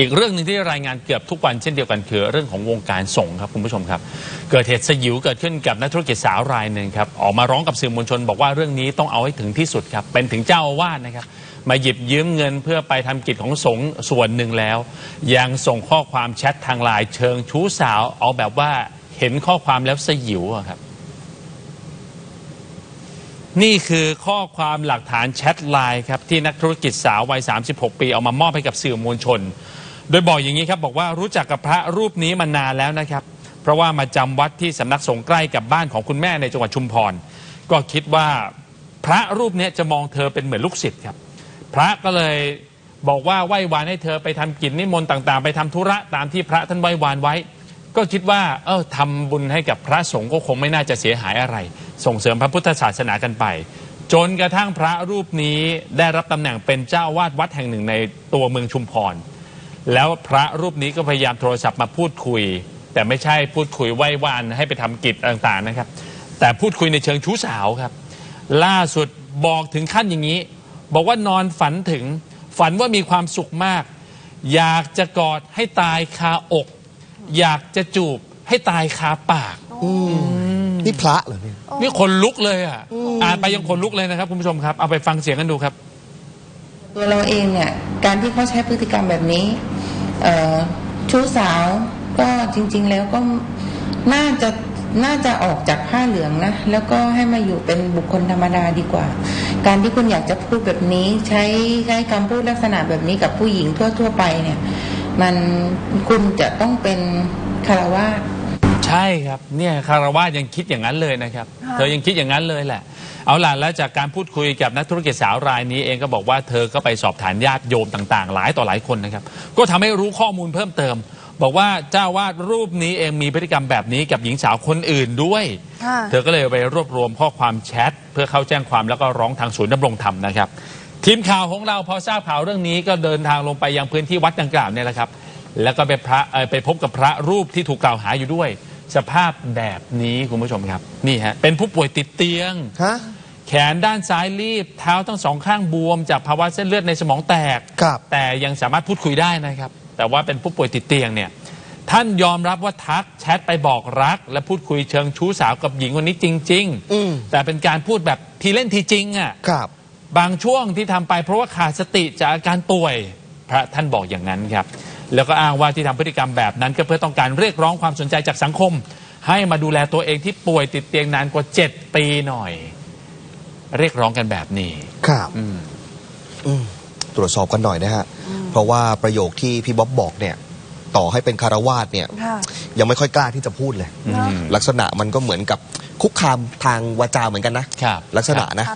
อีกเรื่องหนึ่งที่รายงานเกือบทุกวันเช่นเดียวกันคือเรื่องของวงการส่งครับคุณผู้ชมครับ เกิดเหตุสยิวเกิดขึ้นกับนักธุรกิจสาวรายหนึ่งครับออกมาร้องกับสื่อมวลชน บอกว่าเรื่องนี้ต้องเอาให้ถึงที่สุดครับเป็นถึงเจ้าอาวาสนะครับมาหยิบยืมเงินเพื่อไปทำกิจของสงฆ์ส่วนหนึ่งแล้ว ยังส่งข้อความแชททางไลน์เชิงชู้สาวเอาแบบว่าเห็นข้อความแล้วสยิวครับนี่คือข้อความหลักฐานแชทไลน์ครับที่นักธุรกิจสาววัย 36 ปี เอามามอบให้กับสื่อมวลชน โดยบอกอย่างนี้ครับบอกว่ารู้จักกับพระรูปนี้มานานแล้วนะครับ เพราะว่ามาจำวัดที่สำนักสงฆ์ใกล้กับบ้านของคุณแม่ในจังหวัดชุมพร ก็คิดว่าพระรูปเนี้จะมองเธอเป็นเหมือนลูกศิษย์ครับ พระก็เลยบอกว่าไหว้วานให้เธอไปทำกิจนิมนต์ต่างๆ ไปทำธุระตามที่พระท่านไหว้วานไว้ ก็คิดว่าเออทำบุญให้กับพระสงฆ์ก็คงไม่น่าจะเสียหายอะไร ส่งเสริมพระพุทธศาสนากันไป จนกระทั่งพระรูปนี้ได้รับตำแหน่งเป็นเจ้าวาดวัดแห่งหนึ่งในตัวเมืองชุมพร แล้วพระรูปนี้ก็พยายามโทรศัพท์มาพูดคุย แต่ไม่ใช่พูดคุยไหว้วานให้ไปทำกิจต่างๆนะครับ แต่พูดคุยในเชิงชู้สาวครับ ล่าสุดบอกถึงขั้นอย่างนี้ บอกว่านอนฝันถึงฝันว่ามีความสุขมาก อยากจะกอดให้ตายคาอก อยากจะจูบให้ตายคาปากนี่พระเหรอเนี่ยนี่คนลุกเลยอะอ่านไปยังคนลุกเลยนะครับคุณผู้ชมครับ เอาไปฟังเสียงกันดูครับ ตัวเราเองเนี่ย การที่เขาใช้พฤติกรรมแบบนี้เอ่อ ชู้สาวก็จริง ๆ แล้วก็น่าจะน่าจะออกจากผ้าเหลืองนะ แล้วก็ให้มาอยู่เป็นบุคคลธรรมดาดีกว่า การที่คุณอยากจะพูดแบบนี้ ใช้ใช้คำพูดลักษณะแบบนี้กับผู้หญิงทั่ว ๆ ไปเนี่ย มันคุณจะต้องเป็นคารวาสใช่ครับ เนี่ยคารวาสยังคิดอย่างนั้นเลยนะครับ เธอยังคิดอย่างนั้นเลยแหละ เอาล่ะแล้วจากการพูดคุยกับนักธุรกิจสาวรายนี้เองก็บอกว่าเธอก็ไปสอบถามญาติโยมต่างๆ หลายต่อหลายคนนะครับ ก็ทำให้รู้ข้อมูลเพิ่มเติม บอกว่าเจ้าวาดรูปนี้เองมีพฤติกรรมแบบนี้กับหญิงสาวคนอื่นด้วยค่ะเธอก็เลยไปรวบรวมข้อความแชทเพื่อเข้าแจ้งความแล้วก็ร้องทางศูนย์ดำรงธรรมนะครับทีมข่าวของเราพอทราบข่าวเรื่องนี้ก็เดินทางลงไปยังพื้นที่วัดดังกล่าวเนี่ยแหละครับ แล้วก็ไปพระเอ่อไปพบกับพระรูปที่ถูกกล่าวหาอยู่ด้วย สภาพแบบนี้คุณผู้ชมครับ นี่ฮะ เป็นผู้ป่วยติดเตียง ฮะ แขนด้านซ้ายรีบ เท้าทั้งสองข้างบวม จากภาวะเส้นเลือดในสมองแตก ครับ แต่ยังสามารถพูดคุยได้นะครับ แต่ว่าเป็นผู้ป่วยติดเตียงเนี่ย ท่านยอมรับว่าทักแชทไปบอกรัก และพูดคุยเชิงชู้สาวกับหญิงคนนี้จริง อืมแต่เป็นการพูดแบบทีเล่นทีจริงอะ ครับ บางช่วงที่ทำไปเพราะว่าขาดสติจากอาการป่วย พระท่านบอกอย่างนั้นครับ แล้วก็อ้างว่าที่ทำพฤติกรรมแบบนั้น ก็เพื่อต้องการเรียกร้องความสนใจจากสังคม ให้มาดูแลตัวเองที่ป่วยติดเตียงนานกว่า 7 ปีหน่อย เรียกร้องกันแบบนี้ ครับอืมอืมตรวจสอบกันหน่อยนะฮะ เพราะว่าประโยคที่พี่บ๊อบบอกเนี่ย ต่อให้เป็นคารวาสเนี่ยค่ะยังไม่ค่อยกล้าที่จะพูดเลยอืมลักษณะมันก็เหมือนกับคุกคามทางวาจาเหมือนกันนะครับลักษณะนะ